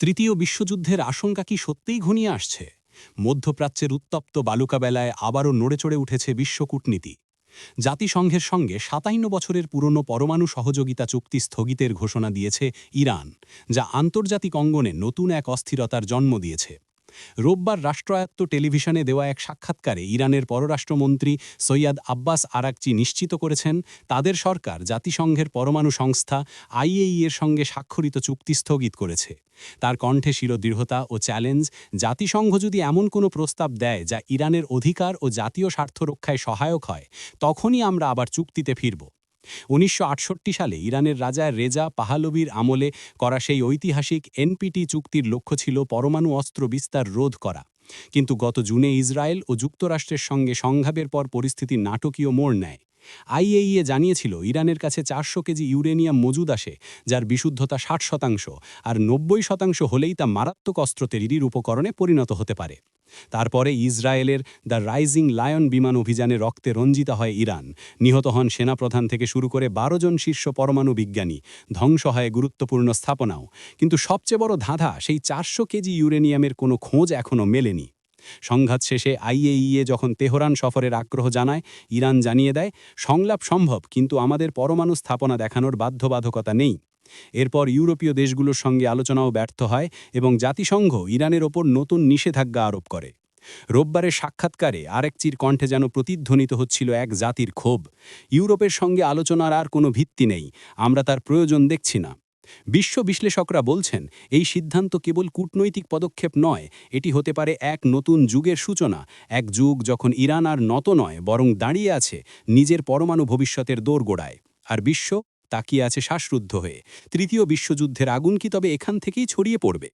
তৃতীয় বিশ্বযুদ্ধের আশঙ্কা কি সত্যিই ঘনিয়ে আসছে? মধ্যপ্রাচ্যের উত্তপ্ত বালুকাবেলায় আবারও নড়েচড়ে উঠেছে বিশ্ব কূটনীতি। জাতিসংঘের সঙ্গে সাতান্ন বছরের পুরনো পরমাণু সহযোগিতা চুক্তি স্থগিতের ঘোষণা দিয়েছে ইরান, যা আন্তর্জাতিক অঙ্গনে নতুন এক অস্থিরতার জন্ম দিয়েছে। রোববার রাষ্ট্রায়ত্ত টেলিভিশনে দেওয়া এক সাক্ষাৎকারে ইরানের পররাষ্ট্রমন্ত্রী সৈয়দ আব্বাস আরাকচি নিশ্চিত করেছেন, তাদের সরকার জাতিসংঘের পরমাণু সংস্থা আইএই এর সঙ্গে স্বাক্ষরিত চুক্তি স্থগিত করেছে। তার কণ্ঠে ছিল দৃঢ়তা ও চ্যালেঞ্জ, জাতিসংঘ যদি এমন কোনো প্রস্তাব দেয় যা ইরানের অধিকার ও জাতীয় স্বার্থ রক্ষায় সহায়ক হয়, তখনই আমরা আবার চুক্তিতে ফিরব। উনিশশো আটষট্টি সালে ইরানের রাজা রেজা পাহালবির আমলে করা সেই ঐতিহাসিক এনপিটি চুক্তির লক্ষ্য ছিল পরমাণু অস্ত্র বিস্তার রোধ করা। কিন্তু গত জুনে ইসরায়েল ও যুক্তরাষ্ট্রের সঙ্গে সংঘাবের পর পরিস্থিতি নাটকীয় মোড় নেয়। আইএইএ জানিয়েছিল, ইরানের কাছে চারশো কেজি ইউরেনিয়াম মজুদ আসে, যার বিশুদ্ধতা ষাট শতাংশ আর নব্বই শতাংশ হলেই তা মারাত্মক অস্ত্র তৈরির উপকরণে পরিণত হতে পারে। তারপরে ইসরায়েলের দ্য রাইজিং লায়ন বিমান অভিযানে রক্তে রঞ্জিত হয় ইরান। নিহত হন সেনাপ্রধান থেকে শুরু করে বারো জন শীর্ষ পরমাণু বিজ্ঞানী। ধ্বংস হয় গুরুত্বপূর্ণ স্থাপনাও। কিন্তু সবচেয়ে বড় ধাঁধা সেই চারশো কেজি ইউরেনিয়ামের কোনো খোঁজ এখনও মেলেনি। সংঘাত শেষে আইএইএ যখন তেহরান সফরের আগ্রহ জানায়, ইরান জানিয়ে দেয়, সংলাপ সম্ভব, কিন্তু আমাদের পরমাণু স্থাপনা দেখানোর বাধ্যবাধকতা নেই। এরপর ইউরোপীয় দেশগুলোর সঙ্গে আলোচনাও ব্যর্থ হয় এবং জাতিসংঘ ইরানের ওপর নতুন নিষেধাজ্ঞা আরোপ করে। রোববারের সাক্ষাৎকারে আরেকচির কণ্ঠে যেন প্রতিধ্বনিত হচ্ছিল এক জাতির ক্ষোভ। ইউরোপের সঙ্গে আলোচনার আর কোনো ভিত্তি নেই, আমরা তার প্রয়োজন দেখছি না। বিশ্ব বিশ্লেষকরা বলছেন, এই সিদ্ধান্ত কেবল কূটনৈতিক পদক্ষেপ নয়, এটি হতে পারে এক নতুন যুগের সূচনা, এক যুগ যখন ইরান আর নত নয়, বরং দাঁড়িয়ে আছে নিজের পরমাণু ভবিষ্যতের দোরগোড়ায়। আর বিশ্ব তাকিয়ে আছে শ্বাসরুদ্ধ হয়ে। তৃতীয় বিশ্বযুদ্ধের আগুন কি তবে এখান থেকেই ছড়িয়ে পড়বে?